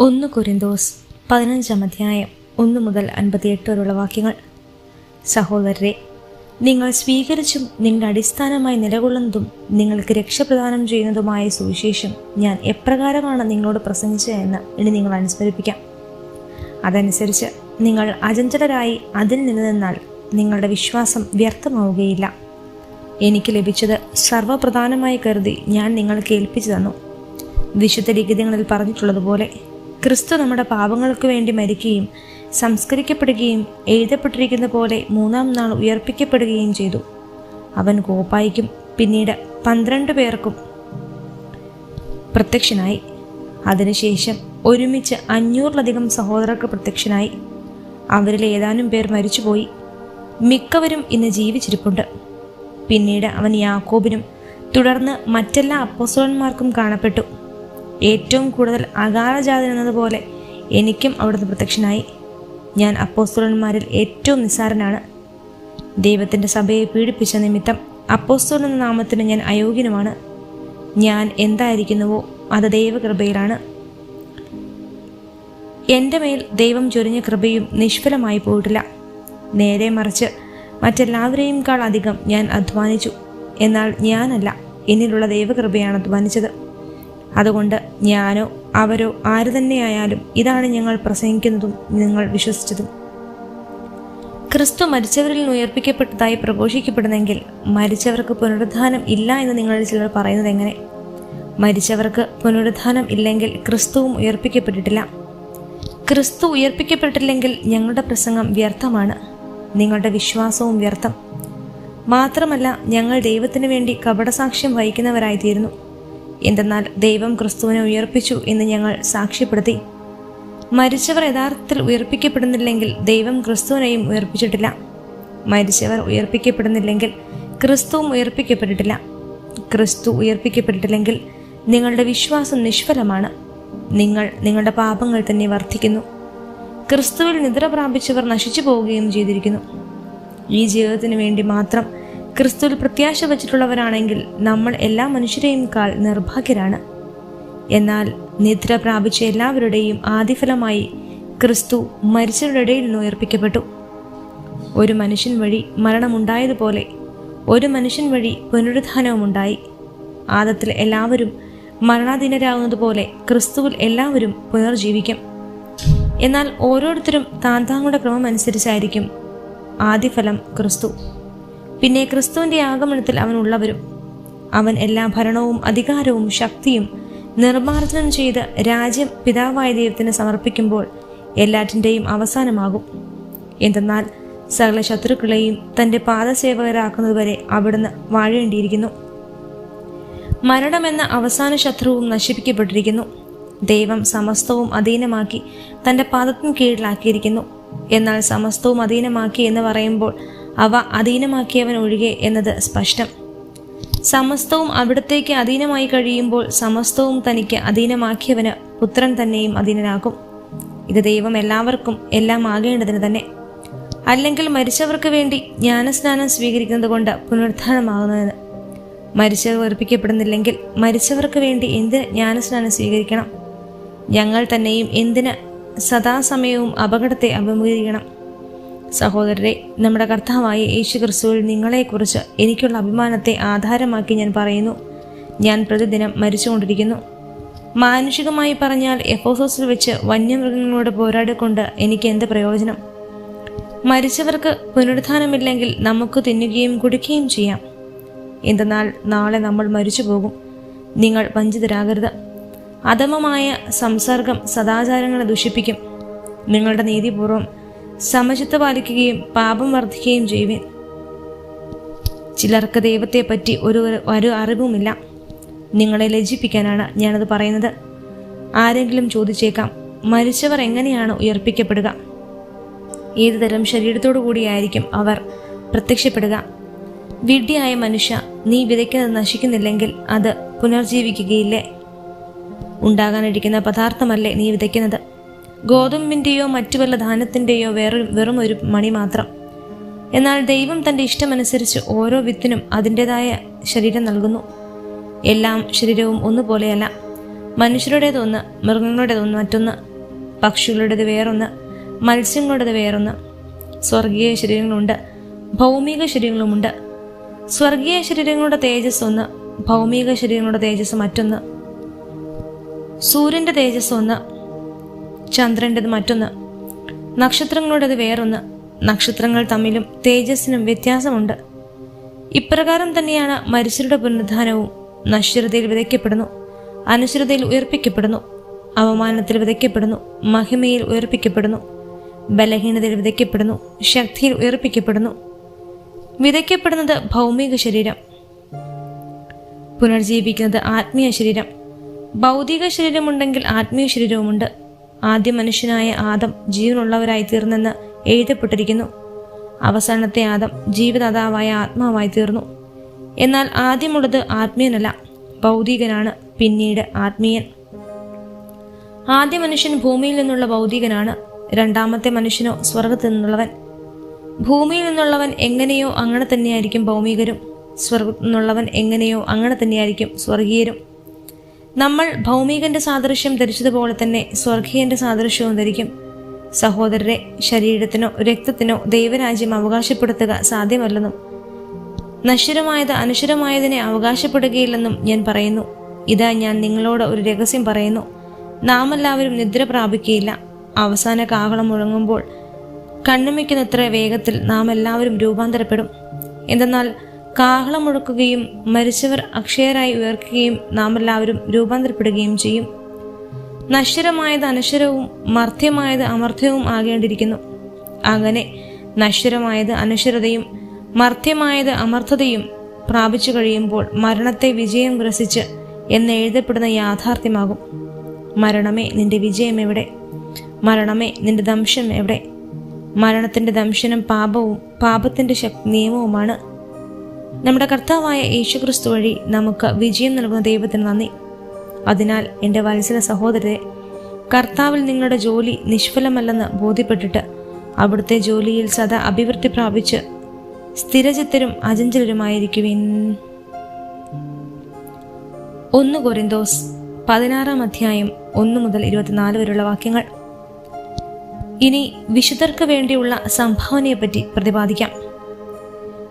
ഒന്ന് കുരിന്തോസ് പതിനഞ്ചാം അധ്യായം ഒന്ന് മുതൽ അൻപത്തിയെട്ട് വരെയുള്ള വാക്യങ്ങൾ. സഹോദരരെ നിങ്ങൾ സ്വീകരിച്ചും നിങ്ങളുടെ അടിസ്ഥാനമായി നിലകൊള്ളുന്നതും നിങ്ങൾക്ക് രക്ഷപ്രദാനം ചെയ്യുന്നതുമായ സുവിശേഷം ഞാൻ എപ്രകാരമാണ് നിങ്ങളോട് പ്രസംഗിച്ചതെന്ന് ഇനി നിങ്ങൾ അനുസ്മരിപ്പിക്കാം. അതനുസരിച്ച് നിങ്ങൾ അചഞ്ചലരായി അതിൽ നിലനിന്നാൽ നിങ്ങളുടെ വിശ്വാസം വ്യർത്ഥമാവുകയില്ല. എനിക്ക് ലഭിച്ചത് സർവപ്രധാനമായി കരുതി ഞാൻ നിങ്ങൾക്ക് ഏൽപ്പിച്ചു തന്നു. വിശുദ്ധ ലിഖിതങ്ങളിൽ പറഞ്ഞിട്ടുള്ളതുപോലെ ക്രിസ്തു നമ്മുടെ പാപങ്ങൾക്ക് വേണ്ടി മരിക്കുകയും സംസ്കരിക്കപ്പെടുകയും എഴുതപ്പെട്ടിരിക്കുന്ന പോലെ മൂന്നാം നാൾ ഉയർപ്പിക്കപ്പെടുകയും ചെയ്തു. അവൻ കോപ്പായിക്കും പിന്നീട് പന്ത്രണ്ട് പേർക്കും പ്രത്യക്ഷനായി. അതിനുശേഷം ഒരുമിച്ച് അഞ്ഞൂറിലധികം സഹോദരർക്ക് പ്രത്യക്ഷനായി. അവരിൽ ഏതാനും പേർ മരിച്ചുപോയി. മിക്കവരും ഇന്ന് ജീവിച്ചിരിപ്പുണ്ട്. പിന്നീട് അവൻ യാക്കോബിനും തുടർന്ന് മറ്റെല്ലാ അപ്പോസ്തലന്മാർക്കും കാണപ്പെട്ടു. ഏറ്റവും കൂടുതൽ അകാലജാതൻ എന്നതുപോലെ എനിക്കും അവിടുന്ന് പ്രത്യക്ഷനായി. ഞാൻ അപ്പോസ്തലന്മാരിൽ ഏറ്റവും നിസ്സാരനാണ്. ദൈവത്തിന്റെ സഭയെ പീഡിപ്പിച്ച നിമിത്തം എന്ന നാമത്തിന് ഞാൻ അയോഗ്യനുമാണ്. ഞാൻ എന്തായിരിക്കുന്നുവോ അത് ദൈവകൃപയിലാണ്. എന്റെ മേൽ ദൈവം ചൊരിഞ്ഞ കൃപയും നിഷ്ഫലമായി പോയിട്ടില്ല. നേരെ മറിച്ച് മറ്റെല്ലാവരെയും കാൾ അധികം ഞാൻ അധ്വാനിച്ചു. എന്നാൽ ഞാനല്ല എന്നിലുള്ള ദൈവകൃപയാണ് അധ്വാനിച്ചത്. അതുകൊണ്ട് ഞാനോ അവരോ ആര് തന്നെയായാലും ഇതാണ് ഞങ്ങൾ പ്രസംഗിക്കുന്നതും നിങ്ങൾ വിശ്വസിച്ചതും. ക്രിസ്തു മരിച്ചവരിൽ നിന്ന് ഉയർപ്പിക്കപ്പെട്ടതായി പ്രഘോഷിക്കപ്പെടുന്നെങ്കിൽ മരിച്ചവർക്ക് പുനരുദ്ധാനം ഇല്ല എന്ന് നിങ്ങളിൽ ചിലർ പറയുന്നത് എങ്ങനെ? മരിച്ചവർക്ക് പുനരുദ്ധാനം ഇല്ലെങ്കിൽ ക്രിസ്തുവും ഉയർപ്പിക്കപ്പെട്ടിട്ടില്ല. ക്രിസ്തു ഉയർപ്പിക്കപ്പെട്ടില്ലെങ്കിൽ ഞങ്ങളുടെ പ്രസംഗം വ്യർത്ഥമാണ്. നിങ്ങളുടെ വിശ്വാസവും വ്യർത്ഥം. മാത്രമല്ല ഞങ്ങൾ ദൈവത്തിന് വേണ്ടി കപടസാക്ഷ്യം വഹിക്കുന്നവരായിത്തീരുന്നു. എന്തെന്നാൽ ദൈവം ക്രിസ്തുവിനെ ഉയർപ്പിച്ചു എന്ന് ഞങ്ങൾ സാക്ഷ്യപ്പെടുത്തി. മരിച്ചവർ യഥാർത്ഥത്തിൽ ഉയർപ്പിക്കപ്പെടുന്നില്ലെങ്കിൽ ദൈവം ക്രിസ്തുവിനെയും ഉയർപ്പിച്ചിട്ടില്ല. മരിച്ചവർ ഉയർപ്പിക്കപ്പെടുന്നില്ലെങ്കിൽ ക്രിസ്തുവും ഉയർപ്പിക്കപ്പെട്ടിട്ടില്ല. ക്രിസ്തു ഉയർപ്പിക്കപ്പെട്ടിട്ടില്ലെങ്കിൽ നിങ്ങളുടെ വിശ്വാസം നിഷ്ഫലമാണ്. നിങ്ങൾ നിങ്ങളുടെ പാപങ്ങൾ തന്നെ വർദ്ധിക്കുന്നു. ക്രിസ്തുവിൽ നിദ്ര പ്രാപിച്ചവർ നശിച്ചു പോവുകയും ചെയ്തിരിക്കുന്നു. ഈ ജീവിതത്തിന് വേണ്ടി മാത്രം ക്രിസ്തുവിൽ പ്രത്യാശ വച്ചിട്ടുള്ളവരാണെങ്കിൽ നമ്മൾ എല്ലാ മനുഷ്യരെയും കാൾ നിർഭാഗ്യരാണ്. എന്നാൽ നിദ്ര പ്രാപിച്ച എല്ലാവരുടെയും ആദിഫലമായി ക്രിസ്തു മരിച്ചവരുടെ ഇടയിൽ നിന്ന് ഉയർപ്പിക്കപ്പെട്ടു. ഒരു മനുഷ്യൻ വഴി മരണമുണ്ടായതുപോലെ ഒരു മനുഷ്യൻ വഴി പുനരുദ്ധാനവുമുണ്ടായി ആദത്തിൽ എല്ലാവരും മരണാധീനരാകുന്നതുപോലെ ക്രിസ്തുവിൽ എല്ലാവരും പുനർജീവിക്കും. എന്നാൽ ഓരോരുത്തരും താൻ താങ്കളുടെ ക്രമം അനുസരിച്ചായിരിക്കും ആദ്യഫലം ക്രിസ്തു. പിന്നെ ക്രിസ്തുവിന്റെ ആഗമനത്തിൽ അവൻ ഉള്ളവരും അവൻ എല്ലാ ഭരണവും അധികാരവും ശക്തിയും നിർമ്മാർജനം ചെയ്ത് രാജ്യം പിതാവായ ദൈവത്തിന് സമർപ്പിക്കുമ്പോൾ എല്ലാറ്റിന്റെയും അവസാനമാകും. എന്തെന്നാൽ സകല ശത്രുക്കളെയും തന്റെ പാദസേവകരാക്കുന്നതുവരെ അവിടുന്ന് വാഴേണ്ടിയിരിക്കുന്നു. മരണമെന്ന അവസാന ശത്രുവും നശിപ്പിക്കപ്പെട്ടിരിക്കുന്നു. ദൈവം സമസ്തവും അധീനമാക്കി തന്റെ പാദത്തിന് കീഴിലാക്കിയിരിക്കുന്നു. എന്നാൽ സമസ്തവും അധീനമാക്കി എന്ന് പറയുമ്പോൾ അവ അധീനമാക്കിയവൻ ഒഴികെ എന്നത് സ്പഷ്ടം. സമസ്തവും അവിടത്തേക്ക് അധീനമായി കഴിയുമ്പോൾ സമസ്തവും തനിക്ക് അധീനമാക്കിയവന് പുത്രൻ തന്നെയും അധീനനാകും. ഇത് ദൈവം എല്ലാവർക്കും എല്ലാം ആകേണ്ടതിന് തന്നെ. അല്ലെങ്കിൽ മരിച്ചവർക്ക് വേണ്ടി ജ്ഞാനസ്നാനം സ്വീകരിക്കുന്നത് കൊണ്ട് പുനരുദ്ധാനമാകുന്നതിന് മരിച്ചവർ ഉറപ്പിക്കപ്പെടുന്നില്ലെങ്കിൽ മരിച്ചവർക്ക് വേണ്ടി എന്തിന് ജ്ഞാനസ്നാനം സ്വീകരിക്കണം? ഞങ്ങൾ തന്നെയും എന്തിന് സദാസമയവും അപകടത്തെ അഭിമുഖീകരിക്കണം? സഹോദരരെ നമ്മുടെ കർത്താവായ യേശു ക്രിസ്തുവിൽ നിങ്ങളെക്കുറിച്ച് എനിക്കുള്ള അഭിമാനത്തെ ആധാരമാക്കി ഞാൻ പറയുന്നു. ഞാൻ പ്രതിദിനം മരിച്ചുകൊണ്ടിരിക്കുന്നു. മാനുഷികമായി പറഞ്ഞാൽ എഫോസോസിൽ വെച്ച് വന്യമൃഗങ്ങളോട് പോരാടിക്കൊണ്ട് എനിക്ക് എന്ത് പ്രയോജനം? മരിച്ചവർക്ക് പുനരുദ്ധാനമില്ലെങ്കിൽ നമുക്ക് തിന്നുകയും കുടിക്കുകയും ചെയ്യാം. എന്തെന്നാൽ നാളെ നമ്മൾ മരിച്ചു പോകും നിങ്ങൾ വഞ്ചിതരാകരുത്. അധമമായ സംസർഗം സദാചാരങ്ങളെ ദുഷിപ്പിക്കും. നിങ്ങളുടെ നീതിപൂർവം സമചിത്ത പാലിക്കുകയും പാപം വർദ്ധിക്കുകയും ചെയ്യുവിൻ. ചിലർക്ക് ദൈവത്തെപ്പറ്റി ഒരു ഒരു അറിവുമില്ല. നിങ്ങളെ ലജ്ജിപ്പിക്കാനാണ് ഞാനത് പറയുന്നത്. ആരെങ്കിലും ചോദിച്ചേക്കാം മരിച്ചവർ എങ്ങനെയാണ് ഉയർപ്പിക്കപ്പെടുക? ഏതുതരം ശരീരത്തോടു കൂടിയായിരിക്കും അവർ പ്രത്യക്ഷപ്പെടുക? വിഡ്ഢിയായ മനുഷ്യ നീ വിതയ്ക്കുന്നത് നശിക്കുന്നില്ലെങ്കിൽ അത് പുനർജീവിക്കുകയില്ലേ? ഉണ്ടാകാനിരിക്കുന്ന പദാർത്ഥമല്ലേ നീ വിതയ്ക്കുന്നത്? ഗോതമ്പിന്റെയോ മറ്റു വല്ല ധാന്യത്തിന്റെയോ വേറെ വെറും ഒരു മണി മാത്രം. എന്നാൽ ദൈവം തന്റെ ഇഷ്ടമനുസരിച്ച് ഓരോ വിത്തിനും അതിന്റെതായ ശരീരം നൽകുന്നു. എല്ലാം ശരീരവും ഒന്നുപോലെയല്ല. മനുഷ്യരുടേതൊന്ന് മൃഗങ്ങളുടേതൊന്ന് മറ്റൊന്ന് പക്ഷികളുടേത് വേറൊന്ന് മത്സ്യങ്ങളുടേത് വേറൊന്ന്. സ്വർഗീയ ശരീരങ്ങളുണ്ട് ഭൗമിക ശരീരങ്ങളുമുണ്ട്. സ്വർഗീയ ശരീരങ്ങളുടെ തേജസ് ഒന്ന് ഭൗമിക ശരീരങ്ങളുടെ തേജസ് മറ്റൊന്ന്. സൂര്യന്റെ തേജസ് ഒന്ന് ചന്ദ്രന്റെത് മറ്റൊന്ന്. നക്ഷത്രങ്ങളുടേത് വേറൊന്ന്. നക്ഷത്രങ്ങൾ തമ്മിലും തേജസ്സിനും വ്യത്യാസമുണ്ട്. ഇപ്രകാരം തന്നെയാണ് മരിച്ചവരുടെ പുനരുദ്ധാനവും നശ്വരതയിൽ വിതയ്ക്കപ്പെടുന്നു. അനശ്വരതയിൽ ഉയർപ്പിക്കപ്പെടുന്നു. അവമാനത്തിൽ വിതയ്ക്കപ്പെടുന്നു. മഹിമയിൽ ഉയർപ്പിക്കപ്പെടുന്നു. ബലഹീനതയിൽ വിതയ്ക്കപ്പെടുന്നു. ശക്തിയിൽ ഉയർപ്പിക്കപ്പെടുന്നു. വിതയ്ക്കപ്പെടുന്നത് ഭൗമിക ശരീരം. പുനർജീവിക്കുന്നത് ആത്മീയ ശരീരം. ഭൗതിക ശരീരമുണ്ടെങ്കിൽ ആത്മീയ ശരീരവുമുണ്ട്. ആദ്യ മനുഷ്യനായ ആദം ജീവനുള്ളവരായി തീർന്നെന്ന് എഴുതപ്പെട്ടിരിക്കുന്നു. അവസാനത്തെ ആദം ജീവദാതാവായ ആത്മാവായി തീർന്നു എന്നാൽ ആദ്യമുള്ളത് ആത്മീയനല്ല ഭൗതികനാണ് പിന്നീട് ആത്മീയൻ. ആദ്യ മനുഷ്യൻ ഭൂമിയിൽ നിന്നുള്ള ഭൗതികനാണ് രണ്ടാമത്തെ മനുഷ്യനോ സ്വർഗത്തു നിന്നുള്ളവൻ. ഭൂമിയിൽ നിന്നുള്ളവൻ എങ്ങനെയോ അങ്ങനെ തന്നെയായിരിക്കും ഭൗമികരും സ്വർഗത്തു നിന്നുള്ളവൻ എങ്ങനെയോ അങ്ങനെ തന്നെയായിരിക്കും സ്വർഗീയരും. നമ്മൾ ഭൗമികന്റെ സാദൃശ്യം ധരിച്ചതുപോലെ തന്നെ സ്വർഗീയന്റെ സാദൃശ്യവും ധരിക്കും. സഹോദരരെ ശരീരത്തിനോ രക്തത്തിനോ ദൈവരാജ്യം അവകാശപ്പെടുത്തുക സാധ്യമല്ലെന്നും നശ്വരമായത് അനശ്വരമായതിനെ അവകാശപ്പെടുകയില്ലെന്നും ഞാൻ പറയുന്നു. ഇതാ ഞാൻ നിങ്ങളോട് ഒരു രഹസ്യം പറയുന്നു. നാം എല്ലാവരും നിദ്ര പ്രാപിക്കുകയില്ല. അവസാന കാഹളം മുഴങ്ങുമ്പോൾ കണ്ണുമിക്കുന്നത്ര വേഗത്തിൽ നാം എല്ലാവരും രൂപാന്തരപ്പെടും. എന്തെന്നാൽ കാഹളം മുഴക്കുകയും മരിച്ചവർ അക്ഷയരായി ഉയർക്കുകയും നാം എല്ലാവരും രൂപാന്തരപ്പെടുകയും ചെയ്യും. നശ്വരമായത് അനശ്വരവും മർത്യമായത് അമർത്യവും ആകേണ്ടിയിരിക്കുന്നു അങ്ങനെ നശ്വരമായത് അനശ്വരതയും മർത്യമായത് അമർത്ഥതയും പ്രാപിച്ചു കഴിയുമ്പോൾ മരണത്തെ വിജയം ഗ്രസിച്ച് എന്ന് എഴുതപ്പെടുന്ന യാഥാർത്ഥ്യമാകും. മരണമേ നിന്റെ വിജയം എവിടെ? മരണമേ നിന്റെ ദംശം എവിടെ? മരണത്തിന്റെ ദംശനം പാപവും പാപത്തിന്റെ ശക് നിയമവുമാണ്. നമ്മുടെ കർത്താവായ യേശുക്രിസ്തു വഴി നമുക്ക് വിജയം നൽകുന്ന ദൈവത്തിന് നന്ദി. അതിനാൽ എന്റെ വത്സര സഹോദരരെ കർത്താവിൽ നിങ്ങളുടെ ജോലി നിഷ്ഫലമല്ലെന്ന് ബോധ്യപ്പെട്ടിട്ട് അവിടുത്തെ ജോലിയിൽ സദാ അഭിവൃദ്ധി പ്രാപിച്ച് സ്ഥിരചിത്തരും അചഞ്ചലരുമായിരിക്കുവിൻ. ഒന്ന് കൊരിന്തോസ് പതിനാറാം അധ്യായം ഒന്ന് മുതൽ ഇരുപത്തിനാല് വരെയുള്ള വാക്യങ്ങൾ. ഇനി വിശുദ്ധർക്ക് വേണ്ടിയുള്ള സംഭാവനയെപ്പറ്റി പ്രതിപാദിക്കാം.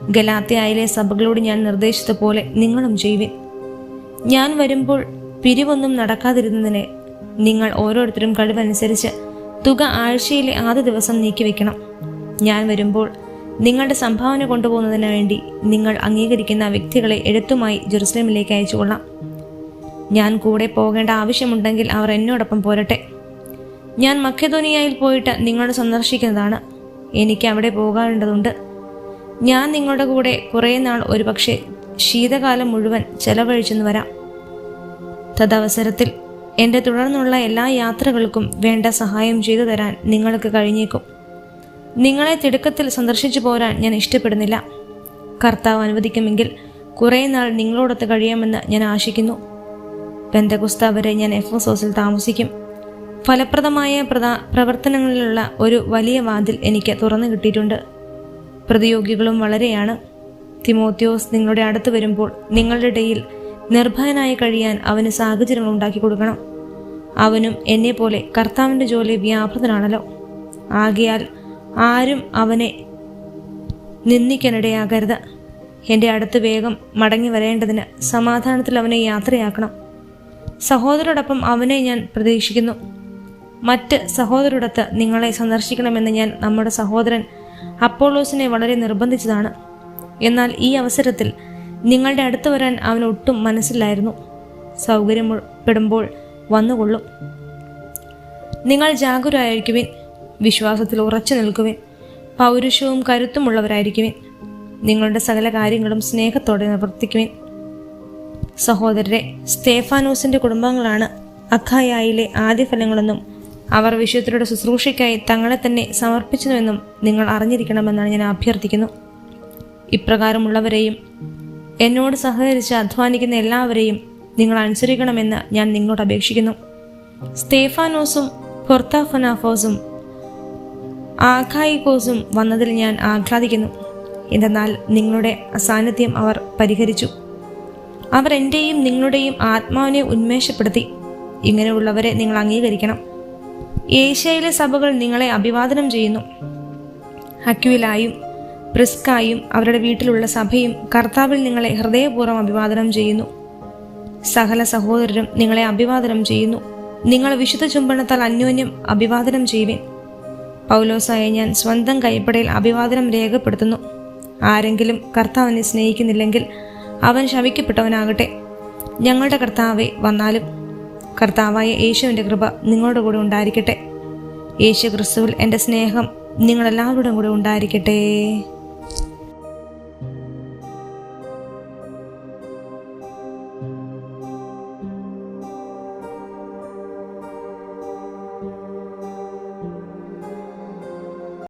ഗലാത്തയായിലെ സഭകളോട് ഞാൻ നിർദ്ദേശിച്ച പോലെ നിങ്ങളും ചെയ്യുവിൻ. ഞാൻ വരുമ്പോൾ പിരിവൊന്നും നടക്കാതിരുന്നതിനെ നിങ്ങൾ ഓരോരുത്തരും കഴിവനുസരിച്ച് തുക ആഴ്ചയിലെ ആദ്യ ദിവസം നീക്കിവെക്കണം ഞാൻ വരുമ്പോൾ നിങ്ങളുടെ സംഭാവന കൊണ്ടുപോകുന്നതിന് വേണ്ടി നിങ്ങൾ അംഗീകരിക്കുന്ന വ്യക്തികളെ എഴുത്തുമായി ജെറുസലേമിലേക്ക് അയച്ചുകൊള്ളാം. ഞാൻ കൂടെ പോകേണ്ട ആവശ്യമുണ്ടെങ്കിൽ അവർ എന്നോടൊപ്പം പോരട്ടെ. ഞാൻ മക്കധോനിയായിൽ പോയിട്ട് നിങ്ങളെ സന്ദർശിക്കുന്നതാണ്. എനിക്ക് അവിടെ പോകാറുണ്ടതുണ്ട് ഞാൻ നിങ്ങളുടെ കൂടെ കുറേ നാൾ ഒരുപക്ഷെ ശീതകാലം മുഴുവൻ ചെലവഴിച്ചെന്ന് വരാം. തദവസരത്തിൽ എന്റെ തുടർന്നുള്ള എല്ലാ യാത്രകൾക്കും വേണ്ട സഹായം ചെയ്തു തരാൻ നിങ്ങൾക്ക് കഴിഞ്ഞേക്കും. നിങ്ങളെ തിടുക്കത്തിൽ സന്ദർശിച്ചു പോരാൻ ഞാൻ ഇഷ്ടപ്പെടുന്നില്ല. കർത്താവ് അനുവദിക്കുമെങ്കിൽ കുറേ നാൾ നിങ്ങളോടൊത്ത് കഴിയാമെന്ന് ഞാൻ ആശിക്കുന്നു. ബന്ധകുസ്ത വരെ ഞാൻ എഫോസോസിൽ താമസിക്കും. ഫലപ്രദമായ പ്രവർത്തനങ്ങളിലുള്ള ഒരു വലിയ വാതിൽ എനിക്ക് തുറന്നു കിട്ടിയിട്ടുണ്ട്. പ്രതിയോഗികളും വളരെയാണ്. തിമോത്യോസ് നിങ്ങളുടെ അടുത്ത് വരുമ്പോൾ നിങ്ങളുടെ ഇടയിൽ നിർഭയനായി കഴിയാൻ അവന് സാഹചര്യങ്ങൾ ഉണ്ടാക്കി കൊടുക്കണം. അവനും എന്നെ പോലെ കർത്താവിന്റെ ജോലി വ്യാപൃതനാണല്ലോ. ആകയാൽ ആരും അവനെ നിന്ദിക്കാനിടയാകരുത്. എന്റെ അടുത്ത് വേഗം മടങ്ങി വരേണ്ടതിന് സമാധാനത്തിൽ അവനെ യാത്രയാക്കണം. സഹോദരോടൊപ്പം അവനെ ഞാൻ പ്രതീക്ഷിക്കുന്നു. മറ്റ് സഹോദരോടൊത്ത് നിങ്ങളെ സന്ദർശിക്കണമെന്ന് ഞാൻ നമ്മുടെ സഹോദരൻ അപ്പോളോസിനെ വളരെ നിർബന്ധിച്ചതാണ്. എന്നാൽ ഈ അവസരത്തിൽ നിങ്ങളുടെ അടുത്ത് വരാൻ അവന് ഒട്ടും മനസ്സിലായിരുന്നു സൗകര്യപ്പെടുമ്പോൾ വന്നുകൊള്ളും. നിങ്ങൾ ജാഗരൂരായിരിക്കുവിൻ വിശ്വാസത്തിൽ ഉറച്ചു നിൽക്കുവിൻ പൗരുഷവും കരുത്തുമുള്ളവരായിരിക്കുവിൻ നിങ്ങളുടെ സകല കാര്യങ്ങളും സ്നേഹത്തോടെ നിവർത്തിക്കുവിൻ. സഹോദരരെ സ്തേഫാനോസിന്റെ കുടുംബങ്ങളാണ് അഖായായിലെ ആദ്യഫലങ്ങളെന്നും അവർ വിശുദ്ധരുടെ ശുശ്രൂഷയ്ക്കായി തങ്ങളെ തന്നെ സമർപ്പിച്ചുവെന്നും നിങ്ങൾ അറിഞ്ഞിരിക്കണമെന്നാണ് ഞാൻ അഭ്യർത്ഥിക്കുന്നു. ഇപ്രകാരമുള്ളവരെയും എന്നോട് സഹകരിച്ച് അധ്വാനിക്കുന്ന എല്ലാവരെയും നിങ്ങൾ അനുസരിക്കണമെന്ന് ഞാൻ നിങ്ങളോട് അപേക്ഷിക്കുന്നു. സ്തേഫാനോസും ഫൊർത്താഫനാഫോസും ആഖായിക്കോസും വന്നതിൽ ഞാൻ ആഹ്ലാദിക്കുന്നു. എന്തെന്നാൽ നിങ്ങളുടെ അസാന്നിധ്യം അവർ പരിഹരിച്ചു. അവർ എന്റെയും നിങ്ങളുടെയും ആത്മാവിനെ ഉന്മേഷപ്പെടുത്തി. ഇങ്ങനെയുള്ളവരെ നിങ്ങൾ അംഗീകരിക്കണം. ഏഷ്യയിലെ സഭകൾ നിങ്ങളെ അഭിവാദനം ചെയ്യുന്നു. അക്വിലായും പ്രിസ്കായും അവരുടെ വീട്ടിലുള്ള സഭയും കർത്താവിൽ നിങ്ങളെ ഹൃദയപൂർവം അഭിവാദനം ചെയ്യുന്നു. സകല സഹോദരരും നിങ്ങളെ അഭിവാദനം ചെയ്യുന്നു. നിങ്ങൾ വിശുദ്ധ ചുംബനത്താൽ അന്യോന്യം അഭിവാദനം ചെയ്യുവേൻ. പൗലോസായ ഞാൻ സ്വന്തം കൈപ്പടയിൽ അഭിവാദനം രേഖപ്പെടുത്തുന്നു. ആരെങ്കിലും കർത്താവിനെ സ്നേഹിക്കുന്നില്ലെങ്കിൽ അവൻ ശവിക്കപ്പെട്ടവനാകട്ടെ. ഞങ്ങളുടെ കർത്താവെ വന്നാലും കർത്താവായ യേശുവിന്റെ കൃപ നിങ്ങളുടെ കൂടെ ഉണ്ടായിരിക്കട്ടെ. യേശു ക്രിസ്തുവിൽ എന്റെ സ്നേഹം നിങ്ങളെല്ലാവരുടെയും കൂടെ ഉണ്ടായിരിക്കട്ടെ.